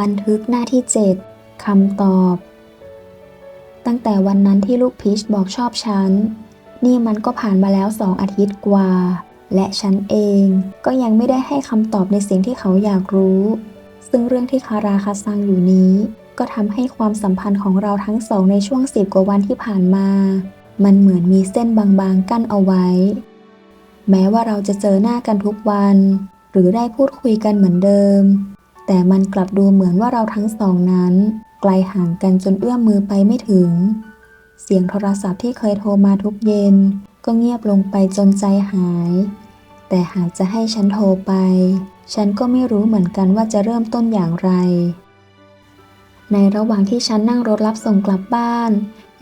บันทึกหน้าที่ 7คำตอบ ตั้งแต่วันนั้นที่ลูกพีชบอกชอบฉัน นี่มันก็ผ่านมาแล้วสองอาทิตย์กว่า และฉันเองก็ยังไม่ได้ให้คำตอบในสิ่งที่เขาอยากรู้ ซึ่งเรื่องที่คาราคาซังอยู่นี้ ก็ทำให้ความสัมพันธ์ของเราทั้งสองในช่วงสิบกว่าวันที่ผ่านมา มันเหมือนมีเส้นบางๆกั้นเอาไว้ แม้ว่าเราจะเจอหน้ากันทุกวัน หรือได้พูดคุยกันเหมือนเดิม แต่มันกลับดูเหมือนว่าเราทั้งสองนั้น ไกลห่างกันจนเอื้อมมือไปไม่ถึง เสียงโทรศัพท์ที่เคยโทรมาทุกเย็น ก็เงียบลงไปจนใจหาย แต่หากจะให้ฉันโทรไป ฉันก็ไม่รู้เหมือนกันว่าจะเริ่มต้นอย่างไร ในระหว่างที่ฉันนั่งรถรับส่งกลับบ้าน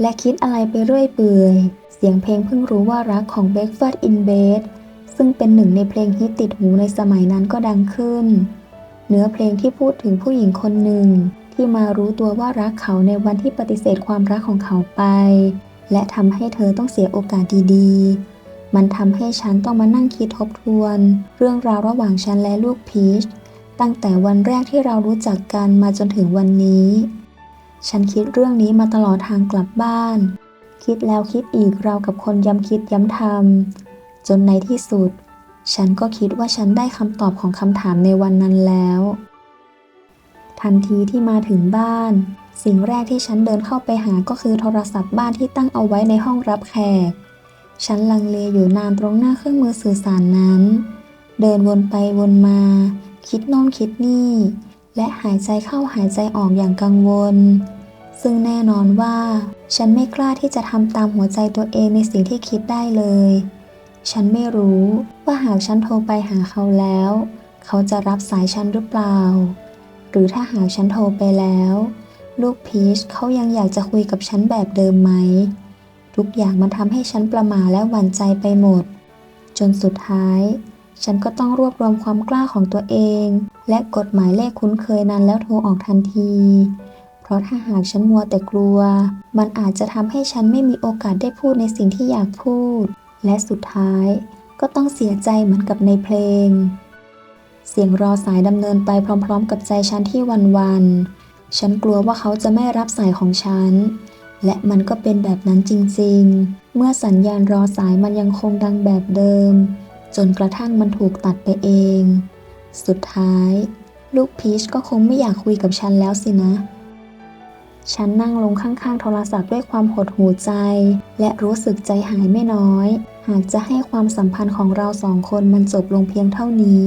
และคิดอะไรไปเรื่อยเปื่อย เสียงเพลงเพิ่งรู้ว่ารักของ Breakfast in Bed ซึ่งเป็นหนึ่งในเพลงฮิตติดหูในสมัยนั้นก็ดังขึ้น เนื้อเพลงที่พูดถึงผู้หญิงคนหนึ่ง ที่มารู้ตัวว่ารักเขาในวันที่ปฏิเสธความรักของเขาไป และทำให้เธอต้องเสียโอกาสดีๆ มันทำให้ฉันต้องมานั่งคิดทบทวน เรื่องราวระหว่างฉันและลูกพีชตั้งแต่วันแรกที่เรารู้จักกันมาจนถึงวันนี้ ฉันคิดเรื่องนี้มาตลอดทางกลับบ้าน คิดแล้วคิดอีกเรากับคนย้ำคิดย้ำทำจนในที่สุด ฉันก็คิดว่าฉันได้คำตอบของคำถามในวันนั้นแล้ว ทันทีที่มาถึงบ้าน สิ่งแรกที่ฉันเดินเข้าไปหาก็คือโทรศัพท์บ้านที่ตั้งเอาไว้ในห้องรับแขก ฉันลังเลอยู่นานตรงหน้าเครื่องมือสื่อสารนั้น เดินวนไปวนมา คิดโน่นคิดนี่ และหายใจเข้าหายใจออกอย่างกังวล ซึ่งแน่นอนว่า ฉันไม่กล้าที่จะทำตามหัวใจตัวเองในสิ่งที่คิดได้เลย ฉันไม่รู้ว่าหากฉันโทรไปหาเขาแล้ว เขาจะรับสายฉันหรือเปล่า หรือถ้าหากฉันโทรไปแล้ว ลูกพีชเขายังอยากจะคุยกับฉันแบบเดิมไหม ทุกอย่างมันทำให้ฉันประหม่าและหวั่นใจไปหมด จนสุดท้าย ฉันก็ต้องรวบรวมความกล้าของตัวเอง และกฎหมายเลขคุ้นเคยนั้นแล้วโทรออกทันที เพราะถ้าหากฉันมัวแต่กลัว มันอาจจะทำให้ฉันไม่มีโอกาสได้พูดในสิ่งที่อยากพูด และสุดท้ายก็ต้องเสียใจเหมือนกับในเพลง เสียงรอสายดำเนินไปพร้อม ๆ กับใจฉันที่วันวันๆฉันกลัวว่าเขาจะไม่รับสายของฉัน และมันก็เป็นแบบนั้นจริงๆ เมื่อสัญญาณรอสายมันยังคงดังแบบเดิม จนกระทั่งมันถูกตัดไปเอง สุดท้าย ลูกพีชก็คงไม่อยากคุยกับฉันแล้วสินะ ฉันนั่งลงข้างๆโทรศัพท์ด้วยความหดหู่ใจ และรู้สึกใจหายไม่น้อย หากจะให้ความสัมพันธ์ของเราสองคนมันจบลงเพียงเท่านี้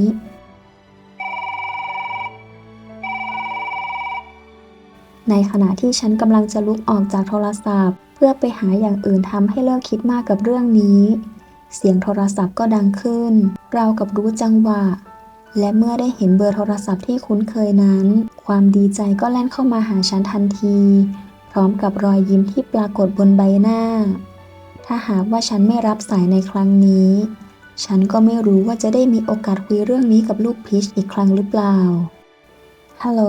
ในขณะที่ฉันกำลังจะลุกออกจากโทรศัพท์ เพื่อไปหาอย่างอื่นทำให้เลิกคิดมากกับเรื่องนี้ เสียงโทรศัพท์ก็ดังขึ้น เรากับรู้จังหวะ และเมื่อได้เห็นเบอร์โทรศัพท์ที่คุ้นเคยนั้น ความดีใจก็แล่นเข้ามาหาฉันทันที พร้อมกับรอยยิ้มที่ปรากฏบนใบหน้า ถ้าหากว่าฉันไม่รับสายในครั้งนี้ ฉันก็ไม่รู้ว่าจะได้มีโอกาสคุยเรื่องนี้กับลูกพีชอีกครั้งหรือเปล่า ฮัลโหล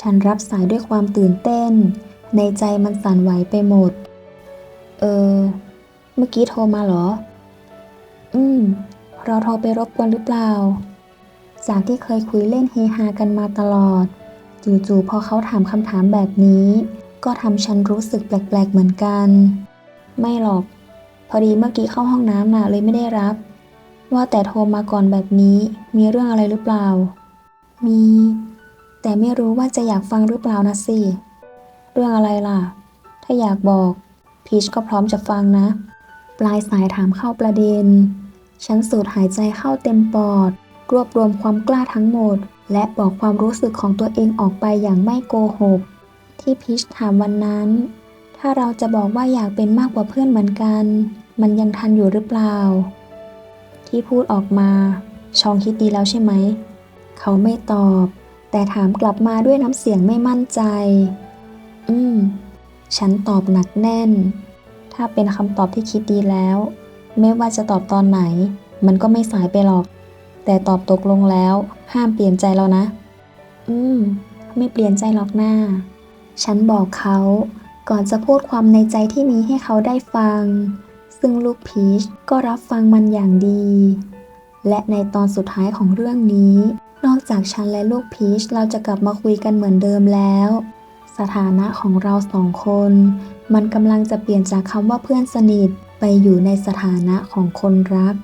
ฉันรับสายด้วยความตื่นเต้น ในใจมันสั่นไหวไปหมด เออ เมื่อกี้โทรมาเหรอ อืม เราโทรไปรบกวนหรือเปล่า จากที่เคยคุยเล่นเฮฮากันมาตลอด จู่ๆพอเขาถามคำถามแบบนี้ ก็ทำฉันรู้สึกแปลกๆเหมือนกัน ไม่หรอก พอดีเมื่อกี้เข้าห้องน้ำน่ะเลยไม่ได้รับ ว่าแต่โทรมาก่อนแบบนี้มีเรื่องอะไรหรือเปล่า มี แต่ไม่รู้ว่าจะอยากฟังหรือเปล่านะสิ เรื่องอะไรล่ะ ถ้าอยากบอก พีชก็พร้อมจะฟังนะ ปลายสายถามเข้าประเด็น ฉันสูดหายใจเข้าเต็มปอด รวบรวมความกล้าทั้งหมด และบอกความรู้สึกของตัวเองออกไปอย่างไม่โกหก ที่พีชถามวันนั้น ถ้าเราจะบอกว่าอยากเป็นมากกว่าเพื่อนเหมือนกัน มันยังทันอยู่หรือเปล่า ที่พูดออกมา ชองคิดดีแล้วใช่ไหม เขาไม่ตอบ แต่ถามกลับมาด้วยน้ำเสียงไม่มั่นใจ อืม ฉันตอบหนักแน่น ถ้าเป็นคำตอบที่คิดดีแล้ว ไม่ว่าจะตอบตอนไหน มันก็ไม่สายไปหรอก แต่ตอบตกลงแล้ว ห้ามเปลี่ยนใจแล้วนะ อืม ไม่เปลี่ยนใจหรอกหน้า ฉันบอกเขาก่อนจะพูดความในใจที่มีให้เขาได้ฟัง ซึ่งลูกพีชก็รับฟังมันอย่างดี และในตอนสุดท้ายของเรื่องนี้ นอกจากฉันและลูกพีชเราจะกลับมาคุยกันเหมือนเดิมแล้ว สถานะของเราสองคน มันกำลังจะเปลี่ยนจากคำว่าเพื่อนสนิทไปอยู่ในสถานะของคนรัก